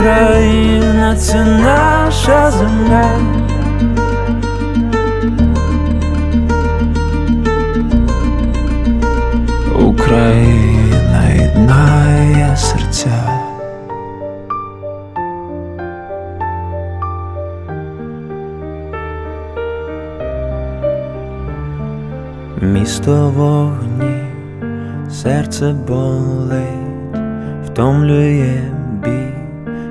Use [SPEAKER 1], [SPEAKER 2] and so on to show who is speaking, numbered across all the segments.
[SPEAKER 1] Україна це наша земля. Україна єднає серця. Місто вогні, серце болить, втомлює бій,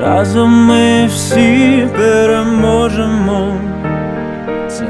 [SPEAKER 1] разом ми всі переможемо. Це